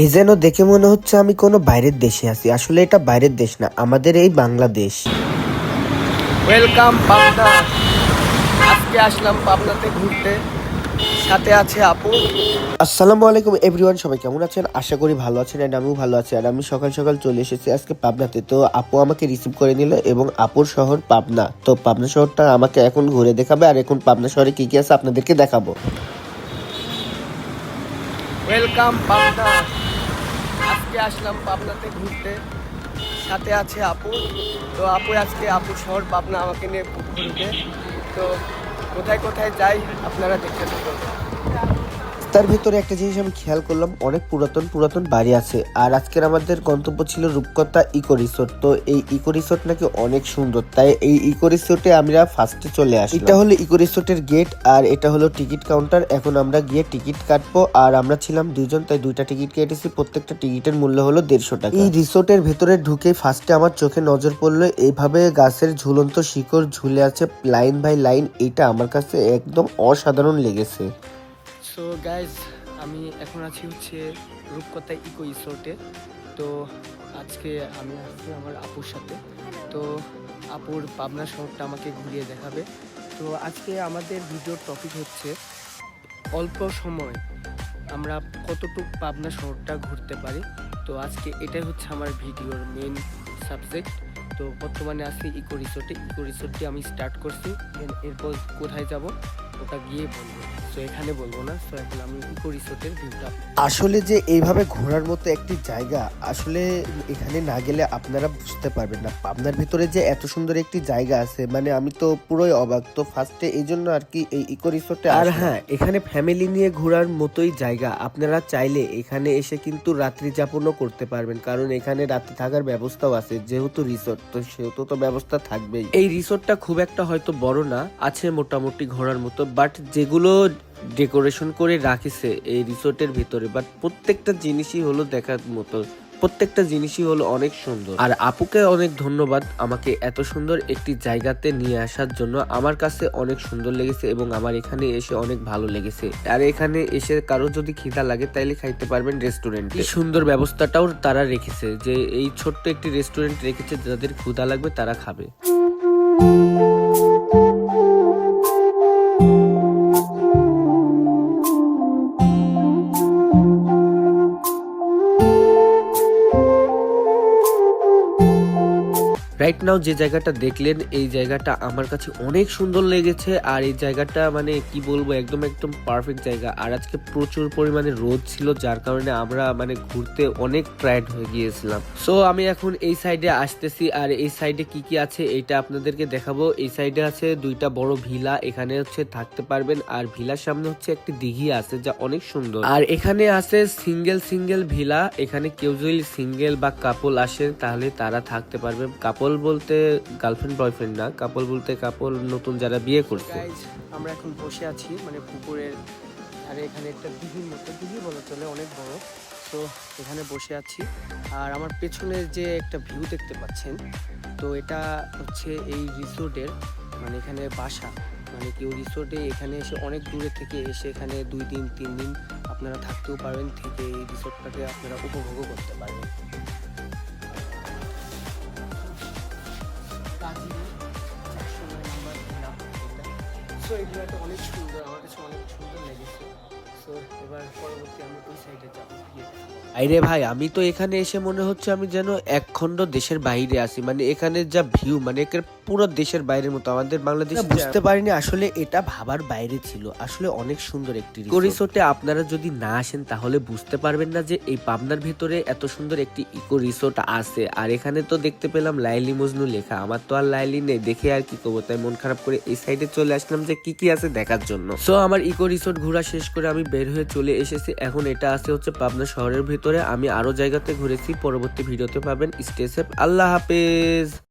এই যেন দেখে মনে হচ্ছে আমি কোনো বাইরের দেশে আছি। আসলে এটা বাইরের দেশ না আমাদের এই বাংলাদেশ। ওয়েলকাম পাবনা। আজকে আসলাম পাবনাতে ঘুরতে। সাথে আছে আপু। আসসালামু আলাইকুম এভরিওয়ান সবাই কেমন আছেন? আশা করি ভালো আছেন এন্ড আমিও ভালো আছি। আর আমি সকাল সকাল চলে এসেছি আজকে পাবনাতে। তো আপু আমাকে রিসিভ করে নিল এবং আপুর শহর পাবনা। তো পাবনা শহরটা আমাকে এখন ঘুরে দেখাবে। আর এখন পাবনা শহরে কি কি আছে আপনাদেরকে দেখাবো। ওয়েলকাম পাবনা। আজকে আসলাম পাবনাতে ঘুরতে। সাথে আছে আপু। তো আপু আজকে আপু শহর পাবনা আমাকে নিয়ে ঘুরবে। তো কোথায় কোথায় যাই আপনারা দেখতে থাকুন তার ভিতরে একটা জিনিস আমি খেয়াল করলাম, অনেক পুরাতন পুরাতন বাড়ি আছে। আর আজকের আমাদের গন্তব্য ছিল রূপকথা ইকো রিসোর্ট। তো এই ইকো রিসোর্ট নাকি অনেক সুন্দর। তাই এই ইকো রিসোর্টে আমরা ফার্স্টে চলে আসি এটা হলো ইকো রিসোর্টের গেট আর এটা হলো টিকিট কাউন্টার এখন আমরা গিয়ে টিকিট কাটবো। আর আমরা ছিলাম দুইজন, তাই দুইটা টিকিট কেটেছি। প্রত্যেকটা টিকিটের মূল্য হলো দেড়শো টাকা। এই রিসোর্টের ভেতরে ঢুকে ফার্স্টে আমার চোখে নজর পড়ল এইভাবে গাছের ঝুলন্ত শিকড় ঝুলে আছে লাইন বাই লাইন এটা আমার কাছে একদম অসাধারণ লেগেছে। সো গাইজ আমি এখন আছি হচ্ছে রূপকথা ইকো রিসোর্টে। তো আজকে আমি আসছি আমার আপুর সাথে। তো আপুর পাবনা শহরটা আমাকে ঘুরিয়ে দেখাবে। তো আজকে আমাদের ভিডিওর টপিক হচ্ছে অল্প সময় আমরা কতটুকু পাবনা শহরটা ঘুরতে পারি। তো আজকে এটাই হচ্ছে আমার ভিডিওর মেন সাবজেক্ট তো বর্তমানে আছি ইকো রিসোর্টে। ইকো রিসোর্টটি আমি স্টার্ট করছি এরপর কোথায় যাব? ওটা গিয়ে বলব। তো এখানে বলব না। তো এখন আমি ইকো ভিউটা আসলে যে এইভাবে ঘোরার মতো একটি জায়গা আসলে এখানে না গেলে আপনারা বুঝতে পারবেন না। পাবনার ভিতরে যে এত সুন্দর একটি জায়গা আছে মানে আমি তো পুরোই অবাক। তো ফার্স্টে এই জন্য আর কি এই ইকো রিসোর্টে আর হ্যাঁ এখানে ফ্যামিলি নিয়ে ঘোরার মতোই জায়গা। আপনারা চাইলে এখানে এসে কিন্তু রাত্রি যাপনও করতে পারবেন। কারণ এখানে রাত্রি থাকার ব্যবস্থাও আছে যেহেতু রিসোর্ট তো সেহেতু তো ব্যবস্থা থাকবেই। এই রিসোর্টটা খুব একটা হয়তো বড় না আছে মোটামুটি ঘোরার মতো। বাট যেগুলো ডেকোরেশন করে রাখিছে এই রিসোর্টের ভিতরে, বাট প্রত্যেকটা জিনিসই হলো দেখার মতো, প্রত্যেকটা জিনিসই হলো অনেক সুন্দর। আর আপুকে অনেক ধন্যবাদ আমাকে এত সুন্দর একটি জায়গাতে নিয়ে আসার জন্য। আমার কাছে অনেক সুন্দর লেগেছে এবং আমার এখানে এসে অনেক ভালো লেগেছে। আর এখানে এসে কারও যদি খিদা লাগে তাইলে খাইতে পারবেন রেস্টুরেন্ট এই সুন্দর ব্যবস্থাটাও তারা রেখেছে যে এই ছোট্ট একটি রেস্টুরেন্ট রেখেছে যাদের ক্ষুধা লাগবে তারা খাবে। রাইট নাও যে জায়গাটা দেখলেন, এই জায়গাটা আমার কাছে অনেক সুন্দর লেগেছে। আর এই জায়গাটা মানে কি বলব, একদম একদম পারফেক্ট জায়গা। আর আজকে প্রচুর পরিমাণে রোদ ছিল, যার কারণে আমরা মানে ঘুরতে অনেক টায়ার্ড হয়ে গিয়েছিলাম। সো আমি এখন এই সাইডে আসতেছি। আর এই সাইডে কি কি আছে এটা আপনাদেরকে দেখাবো। এই সাইডে আছে দুইটা বড় ভিলা এখানে হচ্ছে থাকতে পারবেন। আর ভিলার সামনে হচ্ছে একটি দিঘি আছে, যা অনেক সুন্দর। আর এখানে আছে সিঙ্গেল সিঙ্গেল ভিলা এখানে কেউ যদি সিঙ্গেল বা কাপল আসে, তাহলে তারা থাকতে পারবে। কাপল বলতে গার্লফ্রেন্ড বয়ফ্রেন্ড না। কাপল বলতে কাপল নতুন যারা বিয়ে করছে। আমরা এখন বসে আছি মানে পুকুরের আর এখানে একটা দিঘির মতো। দিঘি বলা চলে, অনেক বড়। তো এখানে বসে আছি। আর আমার পেছনের যে একটা ভিউ দেখতে পাচ্ছেন, তো এটা হচ্ছে এই রিসোর্টের মানে এখানে বাসা। মানে কেউ রিসোর্টে এখানে এসে অনেক দূরে থেকে এসে এখানে দুই দিন, তিন দিন আপনারা থাকতেও পারবেন, থেকে এই রিসোর্টটাকে আপনারা উপভোগও করতে পারবেন। সো এগুলো একটা অনেক সুন্দর আমার কাছে অনেক সুন্দর লেগেছে। সো এবার পরবর্তী আমি ওই সাইডে যাব? আইরে ভাই আমি তো এখানে এসে মনে হচ্ছে আমি যেন এক খণ্ড দেশের বাইরে আছি। মানে এখানে যা ভিউ মানে একের পুরো দেশের বাইরের মতো। আমাদের বাংলাদেশ বুঝতে পারিনি আসলে এটা ভাবার বাইরে ছিল। আসলে অনেক সুন্দর একটি ইকো রিসোর্টে আপনারা যদি না আসেন তাহলে বুঝতে পারবেন না যে এই পাবনার ভেতরে এত সুন্দর একটি ইকো রিসোর্ট আছে। আর এখানে তো দেখতে পেলাম লাইলি মজনু লেখা। আমার তো আর লাইলি নেই দেখে আর কি করব? তাই মন খারাপ করে এই সাইডে চলে আসলাম যে কি কি আছে দেখার জন্য। সো আমার ইকো রিসোর্ট ঘোরা শেষ করে আমি বের হয়ে চলে এসেছি। এখন এটা আছে হচ্ছে পাবনা শহরের ভিতরে। আমি আরও জায়গাতে ঘুরেছি। পরবর্তী ভিডিওতে পাবেন স্টে সেফ। আল্লাহ হাফেজ।